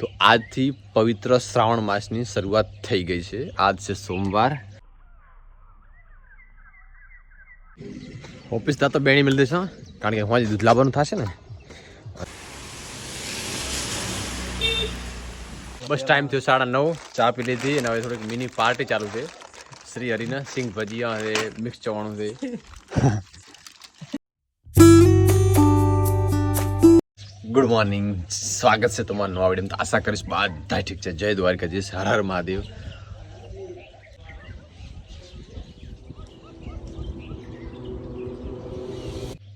તો આજથી પવિત્ર શ્રાવણ માસની શરૂઆત થઈ ગઈ છે. આજ છે સોમવાર. ઓફિસ તો બેણી મળી દેશે? કારણ કે હું દૂધ લાવવાનું થશે ને. બસ ટાઈમ થયો સાડા નવ. ચા પી લીધી અને હવે થોડીક મિની પાર્ટી ચાલુ છે. શ્રી હરિના સિંગ ભજીયા છે મિક્સ ચવાણું છે. ગુડ મોર્નિંગ સ્વાગત છે તમારું નવા વીડિયો તો આશા કરીશ બધા ઠીક છે. જય દ્વારકાધીશ હર હર મહાદેવ.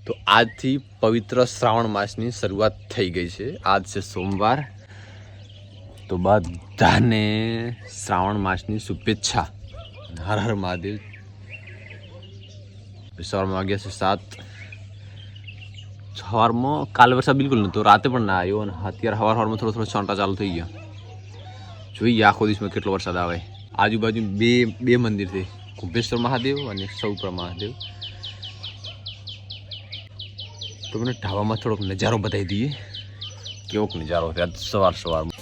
તો આજથી પવિત્ર શ્રાવણ માસની શરૂઆત થઈ ગઈ છે. આજ છે સોમવાર. તો બધાને શ્રાવણ માસની શુભેચ્છા. હર હર મહાદેવ. સવારમાં વાગ્યા છે સાત. સવારમાં કાલ વરસાદ બિલકુલ નહોતો રાતે પણ ના આવ્યો અને અત્યારે સવાર સવારમાં થોડો થોડો છાંટા ચાલુ થઈ ગયા જોઈએ આખો દિવસમાં કેટલો વરસાદ આવે આજુબાજુ બે બે મંદિર છે કુંભેશ્વર મહાદેવ અને સૌપ્ર મહાદેવ તો મને ઢાબામાં થોડોક નજારો બતાવી દઈએ કેવોક નજારો છે સવાર સવારમાં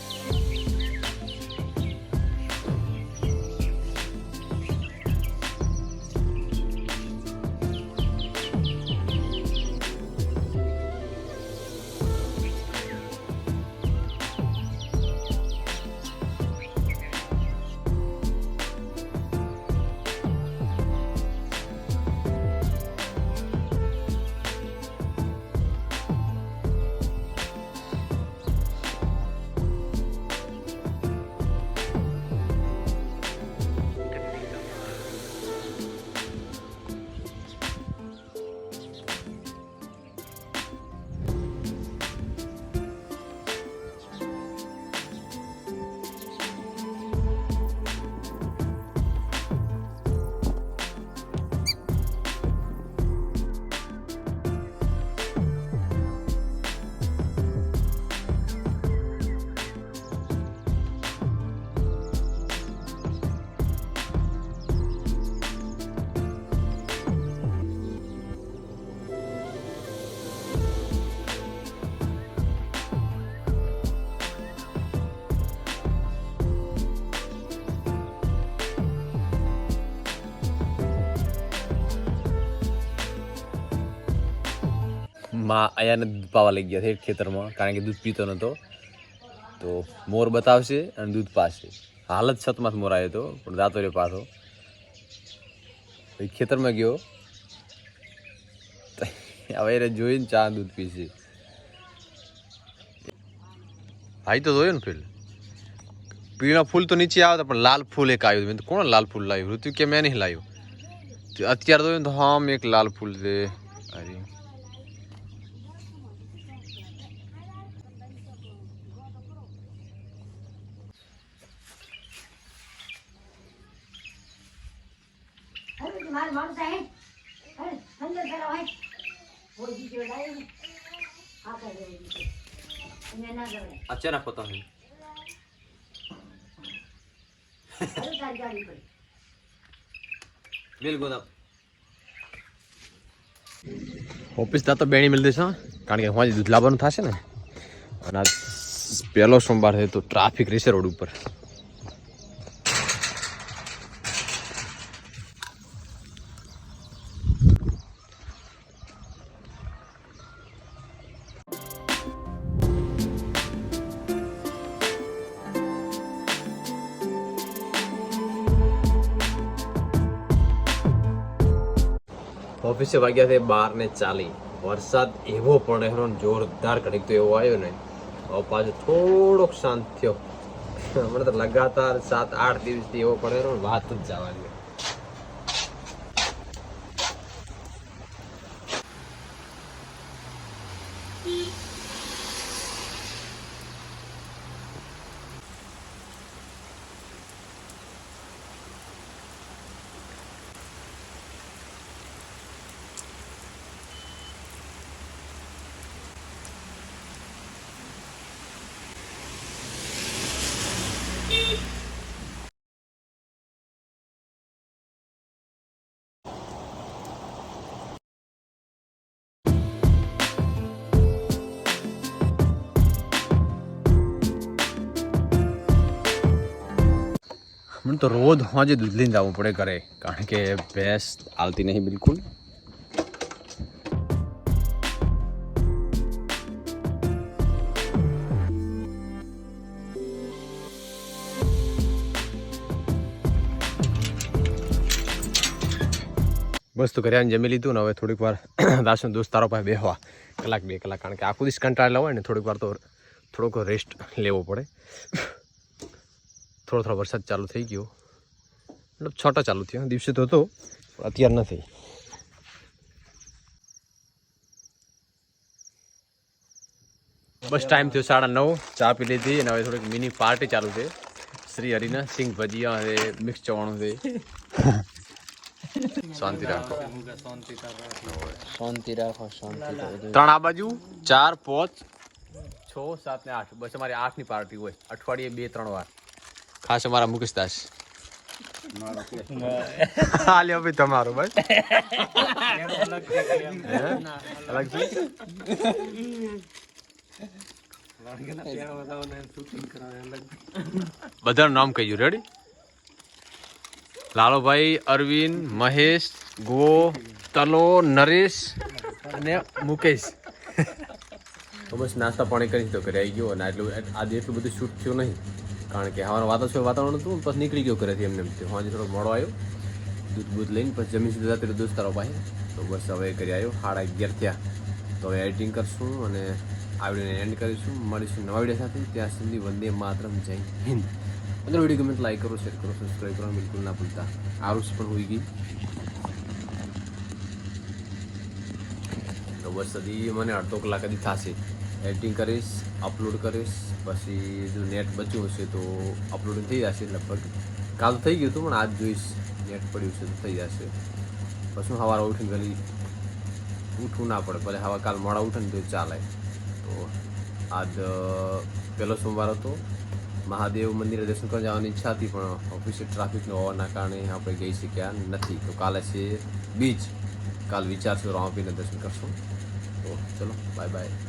માં અહીંયાને દૂધ પાવા લઈ ગયા છે ખેતરમાં કારણ કે દૂધ પીતો નહોતો તો મોર બતાવશે અને દૂધ પાશે હાલત છતમાં જ મોર આવ્યો હતો પણ જાતો રહ્યો પાછો પછી ખેતરમાં ગયો તો હવે એને જોઈને ચા દૂધ પીશે ભાઈ તો જોયો ને પેલ પીળા ફૂલ તો નીચે આવતા પણ લાલ ફૂલ એક આવ્યું મેં તો કોણ લાલ ફૂલ લાવ્યું ઋતુ કે મેં નહીં લાવ્યું તો અત્યારે જોયું ને તો હા મેં એક લાલ ફૂલ છે અરે પછી મારું મોડું થાય હે અંદર કરો હે ભોજી જોડાય હા કરે અને બિલકુલ ઓફિસ તા તો બેણી મળી દેશે કારણ કે હું દૂધ લાવવાનું થશે ને. અને આજ પહેલો સોમવાર છે તો ટ્રાફિક રહેશે રોડ ઉપર. ઓફિસે વાગ્યા છે બાર ને ચાલી. વરસાદ એવો પણ એનો જોરદાર ઘડીક તો એવો આવ્યો ને. પાછો થોડોક શાંત થયો. હમણાં તો લગાતાર સાત, આઠ દિવસથી એવો પડે રહ્યો વાત જ જવાની મને તો રોજ હોજે દૂધ લઈને જવું પડે ઘરે, કારણ કે ભેંસ હાલતી નહીં બિલકુલ. બસ તો કર્યાને જમી લીધું ને હવે થોડીક વાર દાસનો દોસ્તારો પાસે બેહવા. કલાક બે કલાક, કારણ કે આખું દિવસ કંટાળેલા હોય ને થોડીક વાર તો થોડોક રેસ્ટ લેવો પડે. થોડો થોડો વરસાદ ચાલુ થઈ ગયો. મતલબ છોટા ચાલુ થયો. દિવસે તો હતો પણ અત્યારે નથી. બસ ટાઈમ થયો સાડા નવ. ચા પી લીધી અને હવે થોડીક મિની પાર્ટી ચાલુ છે. શ્રી હરિના સિંગ ભજીયા છે મિક્સ ચવાણું છે. શાંતિ રાખો. શાંતિ રાખો શાંતિ ત્રણ આ બાજુ ચાર પાંચ છ સાત ને આઠ. બસ અમારી આઠની પાર્ટી હોય. અઠવાડિયે બે ત્રણ વાર. ખાસ અમારા મુકેશ દાસ. હા ભાઈ તમારો બસ. અલગ બધાનું નામ કહ્યું રેડી લાલોભાઈ અરવિંદ મહેશ ગો તલો નરેશ અને મુકેશ. તો બસ નાસ્તા પાણી કરી તો ઘરે આવી ગયો અને આટલું આજે એટલું બધું શૂટ થયું નહીં. કારણ કે હવાનું વાતાવરણ વાતાવરણ હતું પછી નીકળી ગયો ઘરેથી એમને એમ થયું. આજે થોડો મોડો આવ્યો, દૂધ બૂધ લઈને, પછી જમી સીધા રાત્રે દોસ્તારો પાસે તો બસ હવે ઘરે આવ્યો, સાડા અગિયાર થયા. તો હવે એડિટિંગ કરશું અને આવડીને એન્ડ કરીશું. મળીશું નવા વીડિયો સાથે. ત્યાં સુધી વંદે માતરમ, જય હિન્દ. અંદર વીડિયો ગમે લાઈક કરો શેર કરો સબસ્ક્રાઈબ કરો બિલકુલ ના ભૂલતા. આરુષ પણ હોઈ ગઈ. તો બસ હજી મને અડધો કલાક હજી થશે. એડિટિંગ કરીશ, અપલોડ કરીશ, પછી જો નેટ બચ્યું હશે તો અપલોડ થઈ જશે લગભગ. કાલ થઈ ગયું હતું, પણ આજ જોઈશ, નેટ પડ્યું છે તો થઈ જશે. પછી હું સવારે ઉઠીને વહેલી ઉઠવું ના પડે, ભલે હવા કાલ મોડા ઉઠે ને તો ચાલે. તો આજ પહેલો સોમવાર હતો. મહાદેવ મંદિરે દર્શન કરવા જવાની ઈચ્છા હતી, પણ ઓફિસે ટ્રાફિકનો હોવાના કારણે આપણે જઈ શક્યા નથી. તો કાલે છે બીચ. કાલ વિચારશું રામાપીને દર્શન કરશું. તો ચલો બાય બાય